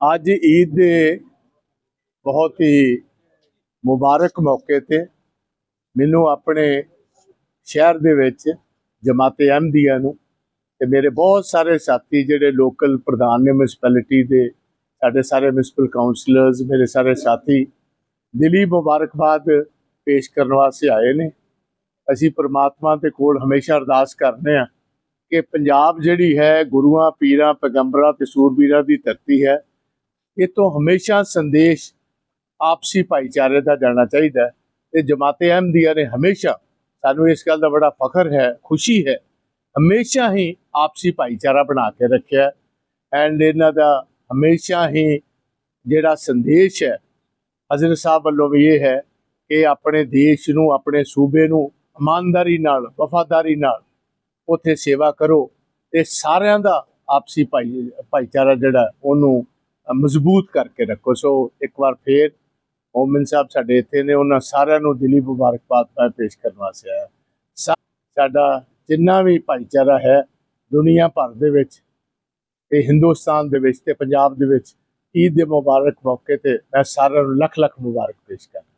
ਅੱਜ ਈਦ ਦੇ ਬਹੁਤ ਹੀ ਮੁਬਾਰਕ ਮੌਕੇ ਤੇ ਮੈਨੂੰ ਆਪਣੇ ਸ਼ਹਿਰ ਦੇ ਵਿੱਚ ਜਮਾਤੇ ਅਹਿਮਦੀਆ ਨੂੰ ਤੇ ਮੇਰੇ ਬਹੁਤ ਸਾਰੇ ਸਾਥੀ ਜਿਹੜੇ ਲੋਕਲ ਪ੍ਰਧਾਨ ਨੇ ਮਿਊਨਿਸਪੈਲਿਟੀ ਦੇ, ਸਾਡੇ ਸਾਰੇ ਮਿਊਨਿਸਪਲ ਕਾਉਂਸਲਰਸ ਮੇਰੇ ਸਾਰੇ ਸਾਥੀ, ਦਿਲੀ ਮੁਬਾਰਕਬਾਦ ਪੇਸ਼ ਕਰਨ ਵਾਸਤੇ ਆਏ ਨੇ। ਅਸੀਂ ਪ੍ਰਮਾਤਮਾ ਦੇ ਕੋਲ ਹਮੇਸ਼ਾ ਅਰਦਾਸ ਕਰਦੇ ਹਾਂ ਕਿ ਪੰਜਾਬ ਜਿਹੜੀ ਹੈ ਗੁਰੂਆਂ, ਪੀਰਾਂ, ਪੈਗੰਬਰਾਂ ਤੇ ਸੂਰਬੀਰਾਂ ਦੀ ਧਰਤੀ ਹੈ ਇਹ ਤੋਂ ਹਮੇਸ਼ਾ ਸੰਦੇਸ਼ ਆਪਸੀ ਭਾਈਚਾਰੇ ਦਾ ਜਾਣਾ ਚਾਹੀਦਾ ਹੈ। ਤੇ ਜਮਾਤੇ ਅਹਿਮਦੀਆ ਨੇ ਹਮੇਸ਼ਾ ਸਾਨੂੰ ਇਸ ਗੱਲ ਦਾ ਬੜਾ ਫਖਰ ਹੈ, ਖੁਸ਼ੀ ਹੈ, ਹਮੇਸ਼ਾ ਹੀ ਆਪਸੀ ਭਾਈਚਾਰਾ ਬਣਾ ਕੇ ਰੱਖਿਆ ਐਂਡ ਇਹਨਾਂ ਦਾ ਹਮੇਸ਼ਾ ਹੀ ਜਿਹੜਾ ਸੰਦੇਸ਼ ਹੈ, ਹਜ਼ਰਤ ਸਾਹਿਬ ਵੱਲੋਂ ਵੀ ਇਹ ਹੈ ਕਿ ਆਪਣੇ ਦੇਸ਼ ਨੂੰ, ਆਪਣੇ ਸੂਬੇ ਨੂੰ ਇਮਾਨਦਾਰੀ ਨਾਲ, ਵਫਾਦਾਰੀ ਨਾਲ ਉੱਥੇ ਸੇਵਾ ਕਰੋ ਤੇ ਸਾਰਿਆਂ ਦਾ ਆਪਸੀ ਭਾਈ, ਭਾਈਚਾਰਾ ਜਿਹੜਾ ਉਹਨੂੰ ਮਜ਼ਬੂਤ ਕਰਕੇ ਰੱਖੋ। ਸੋ ਇੱਕ ਵਾਰ ਫੇਰ ਮੋਮਨ ਸਾਹਿਬ ਸਾਡੇ ਇੱਥੇ ਨੇ, ਉਹਨਾਂ ਸਾਰਿਆਂ ਨੂੰ ਦਿਲੀ ਮੁਬਾਰਕਬਾਦ ਮੈਂ ਪੇਸ਼ ਕਰਨ ਵਾਸਤੇ ਆਇਆ। ਸਾਡਾ ਜਿੰਨਾ ਵੀ ਭਾਈਚਾਰਾ ਹੈ ਦੁਨੀਆ ਭਰ ਦੇ ਵਿੱਚ, ਤੇ ਹਿੰਦੁਸਤਾਨ ਦੇ ਵਿੱਚ ਤੇ ਪੰਜਾਬ ਦੇ ਵਿੱਚ, ਈਦ ਦੇ ਮੁਬਾਰਕ ਮੌਕੇ ਤੇ ਮੈਂ ਸਾਰਿਆਂ ਨੂੰ ਲੱਖ ਲੱਖ ਮੁਬਾਰਕ ਪੇਸ਼ ਕਰਦਾ।